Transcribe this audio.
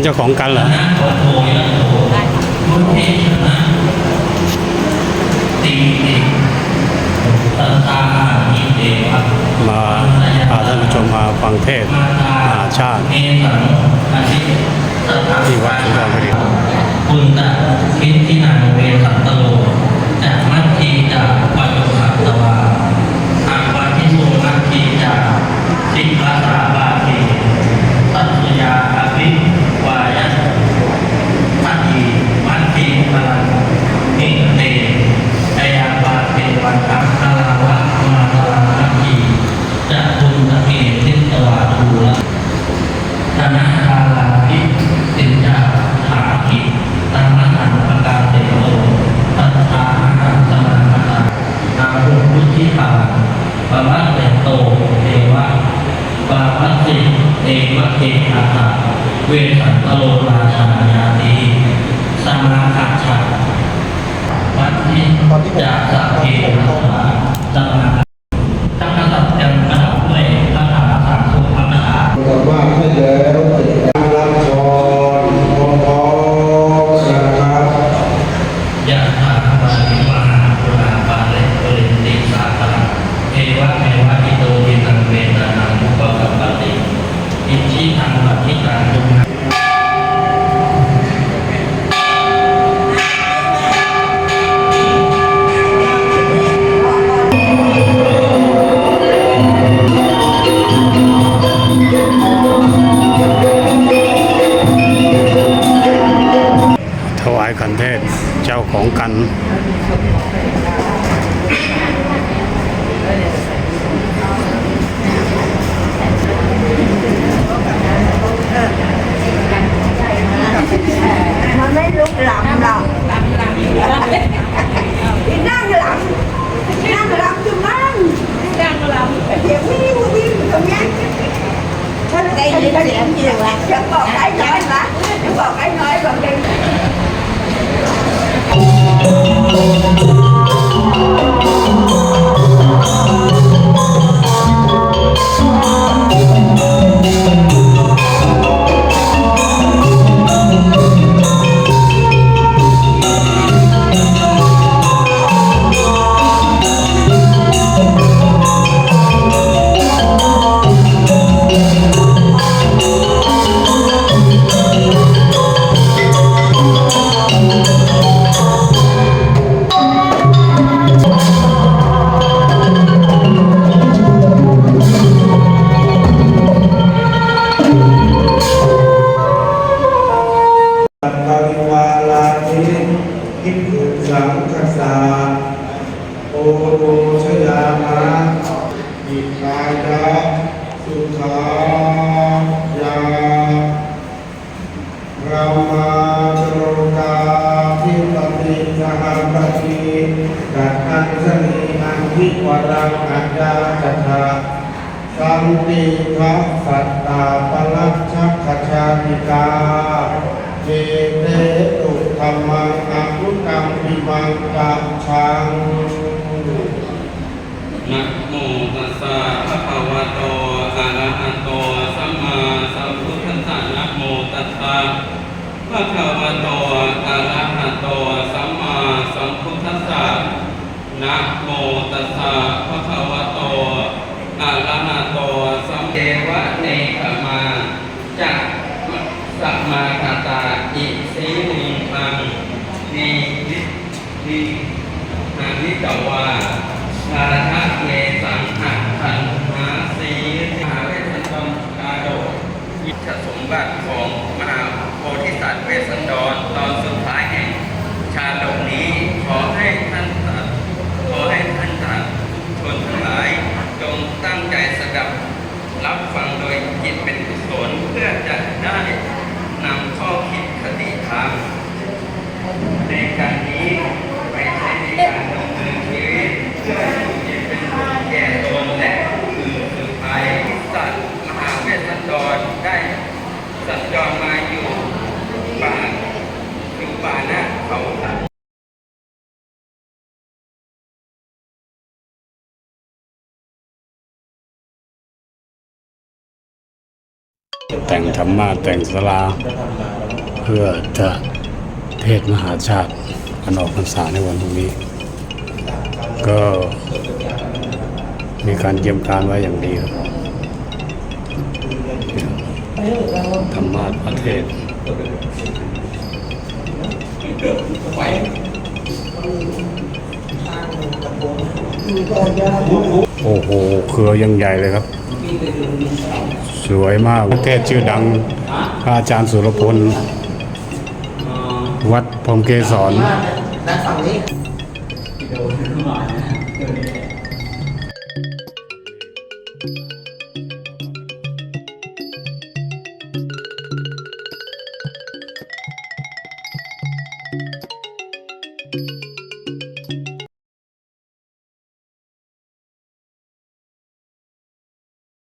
เป็นเจ้าของกันเหรอมาพาท่านผู้ชมมาฟังเทศน์มหาชาติที่วัดสุนทรภูริคุณตะคิดที่นางเวสังตโลจากมัททีจากปัจจุบันตวาอากวาทิโสมัททีจากสิภาษาบาทีสัตยาอภิวายะมัททีมัททีพลังนิเตอายาบาเทวันตังคาราวะมาตรามัททีจะคุณตะเกติตวาทูละ ธนาคาลาภิสินจาหาภิตัมมหันปการเตโลตัตถาหันสมาคตานารุพุทธิปา ปวัตเตโตเทวะปาวัตติเอวะเกอาตาเวสันตโลราชาญา จริงละจะบ คสาโอโรชยามะอิกายะสุขายารามาจโรกาทิปติสหัปติกัตตังสนีอันทิวรังอัจจาจัตถาสันติทัสสัตตาปลัชชักขชาติกาเจเตตุธรรมัง มังกัจฉังนะโมตัสสะภะคะวะโตอะระหะโตสัมมาสัมพุทธัสสะนะโมตัสสะภะคะวะโตอะระหะโตสัมมาสัมพุทธัสสะนะโมตัสสะภะคะวะโตอะระหะโตสัมเทวะเนขมาจักสัมมาคาตาอิสีนิพังนีนินี นานิจวาชาทะเยสังหัทันหาสีมหาเวสสันดรกาโดยิทธสมบัติของมหาโพธิสัตว์เวสสันดรตอนสุดท้ายแห่งชาดกนี้ขอให้ท่านสัตว์ขอให้ท่านสาธุชนทั้งหลาย จงตั้งใจสดับรับฟังโดยจิตเป็นกุศลเพื่อจะได้นำข้อคิดคติธรรม ในการนี้ไปใช้ในการดำเนินชีวิตเพื่ออยู่เย็นเป็นสุขแก่ตนและผู้อื่นสืบไปสัตว์มหาเวสสันดรได้สัญจรมาอยู่ป่าอยู่ป่าหน้าเขา แต่งธรรมะแต่งสลา เพื่อจะเทศมหาชาติอันออกพรรษาในวันพรุ่งนี้ ก็มีการเตรียมการไว้อย่างดีครับธรรมะประเทศ โอ้โหเครือยังใหญ่เลยครับ สวยมากประเทศชื่อดังพระอาจารย์สุรพล วัดพรมเกศรด้านฝั่งนี้